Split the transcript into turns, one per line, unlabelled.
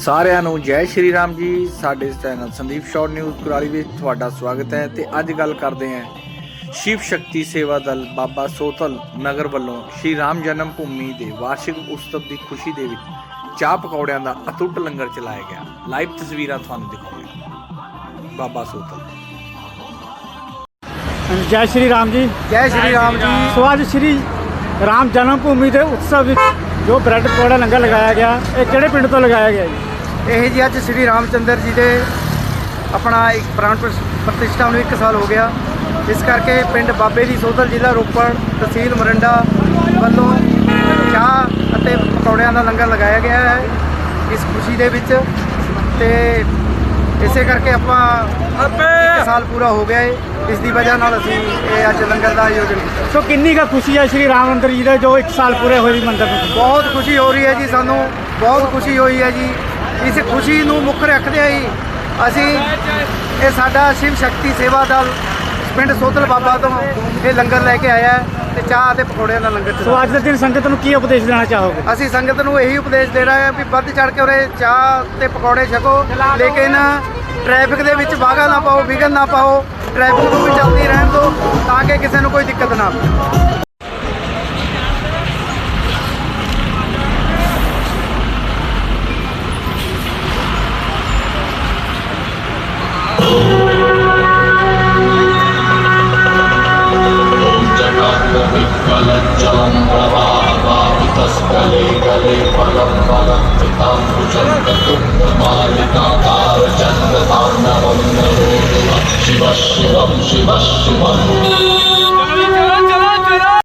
ਸਾਰਿਆਂ ਨੂੰ ਜੈ ਸ਼੍ਰੀ ਰਾਮ ਜੀ। ਸਾਡੇ channel Sandeep short news Kurali ਵਿੱਚ ਤੁਹਾਡਾ ਸਵਾਗਤ ਹੈ ਤੇ ਅੱਜ ਗੱਲ ਕਰਦੇ ਹਾਂ ਸ਼ਿਵ ਸ਼ਕਤੀ ਸੇਵਾ ਦਲ ਬਾਬਾ ਸੋਤਲ ਨਗਰ ਵੱਲੋਂ ਸ਼੍ਰੀ ਰਾਮ ਜਨਮ ਭੂਮੀ ਦੇ ਵਾਰਸ਼ਿਕ ਉਤਸਵ ਦੀ ਖੁਸ਼ੀ ਦੇ ਵਿੱਚ ਚਾਹ ਪਕੌੜਿਆਂ ਦਾ ਅਤੁੱਟ ਲੰਗਰ ਚਲਾਇਆ ਗਿਆ। ਲਾਈਵ ਤਸਵੀਰਾਂ ਤੁਹਾਨੂੰ ਦਿਖਾਉਂਦੇ ਬਾਬਾ ਸੋਤਲ
ਜੈ ਸ਼੍ਰੀ ਰਾਮ ਜੀ।
ਜੈ ਸ਼੍ਰੀ ਰਾਮ ਜੀ।
ਸੋ ਅੱਜ ਸ਼੍ਰੀ ਰਾਮ ਜਨਮ ਭੂਮੀ ਦੇ ਉਤਸਵ ਵਿੱਚ ਜੋ ਬ੍ਰੈਡ ਪਕੌੜਾ ਲੰਗਰ ਲਗਾਇਆ ਗਿਆ, ਇਹ ਕਿਹੜੇ ਪਿੰਡ ਤੋਂ ਲਗਾਇਆ ਗਿਆ ਜੀ?
ਇਹ ਜੀ ਅੱਜ ਸ਼੍ਰੀ ਰਾਮਚੰਦਰ ਜੀ ਦੇ ਆਪਣਾ ਇੱਕ ਪ੍ਰਾਣ ਪ੍ਰਤਿਸ਼ਠਾ ਨੂੰ 1 ਸਾਲ ਹੋ ਗਿਆ। ਇਸ ਕਰਕੇ ਪਿੰਡ ਬਾਬੇ ਦੀ ਸੋਧਲ ਜ਼ਿਲ੍ਹਾ ਰੋਪੜ ਤਹਿਸੀਲ ਮਰੰਡਾ ਵੱਲੋਂ ਚਾਹ ਅਤੇ ਪਕੌੜਿਆਂ ਦਾ ਲੰਗਰ ਲਗਾਇਆ ਗਿਆ ਹੈ। ਇਸ ਖੁਸ਼ੀ ਦੇ ਵਿੱਚ ਤੇ ਇਸੇ ਕਰਕੇ ਆਪਾਂ ਇੱਕ ਸਾਲ ਪੂਰਾ ਹੋ ਗਿਆ ਹੈ ਇਸ ਦੀ ਵਜ੍ਹਾ ਨਾਲ ਅਸੀਂ ਇਹ ਅੱਜ ਲੰਗਰ ਦਾ ਆਯੋਜਨ ਕੀਤਾ।
ਸੋ ਕਿੰਨੀ ਕੁ ਖੁਸ਼ੀ ਹੈ ਸ਼੍ਰੀ ਰਾਮ ਮੰਦਿਰ ਜੀ ਦੇ ਜੋ 1 ਸਾਲ ਪੂਰੇ ਹੋਏ ਜੀ ਮੰਦਿਰ ਵਿੱਚ
ਬਹੁਤ ਖੁਸ਼ੀ ਹੋ ਰਹੀ ਹੈ ਜੀ ਸਾਨੂੰ ਬਹੁਤ ਖੁਸ਼ੀ ਹੋਈ ਹੈ ਜੀ। ਇਸ ਖੁਸ਼ੀ ਨੂੰ ਮੁੱਖ ਰੱਖਦੇ ਹੀ ਅਸੀਂ ਇਹ ਸਾਡਾ ਸ਼ਿਵ ਸ਼ਕਤੀ ਸੇਵਾ ਦਲ ਪਿੰਡ ਸੋਤਲ ਬਾਬਾ ਤੋਂ ਇਹ ਲੰਗਰ ਲੈ ਕੇ ਆਇਆ ਤੇ ਚਾਹ ਅਤੇ ਪਕੌੜਿਆਂ ਦਾ ਲੰਗਰ
ਸੋ
ਚਲਾਇਆ
ਅੱਜ ਦੇ ਦਿਨ ਸੰਗਤ ਨੂੰ ਕੀ ਉਪਦੇਸ਼ ਦੇਣਾ ਚਾਹੋਗੇ?
ਅਸੀਂ ਸੰਗਤ ਨੂੰ ਇਹੀ ਉਪਦੇਸ਼ ਦੇਣਾ ਹੈ ਵੀ ਵੱਧ ਚੜ ਕੇ ਉਰੇ ਚਾਹ ਤੇ ਪਕੌੜੇ ਛਕੋ ਲੇਕਿਨ ਟ੍ਰੈਫਿਕ ਦੇ ਵਿੱਚ ਵਾਗਾ ਨਾ ਪਾਓ ਵਿਘਨ ਨਾ ਪਾਓ ਟ੍ਰੈਫਿਕ ਨੂੰ ਵੀ ਚੱਲਦੀ ਰਹਿਣ ਦਿਓ ਤਾਂ ਕਿ ਕਿਸੇ ਨੂੰ ਕੋਈ ਦਿੱਕਤ ਨਾ ਆਵੇ।
जलं प्रवाहवापितस्कले गले फलं फलं पितां भुजङ्गतुङ्गमालिकाकारचन्द्रताण्डवं नरोदुः शिवः शिवं शिवः शिवम्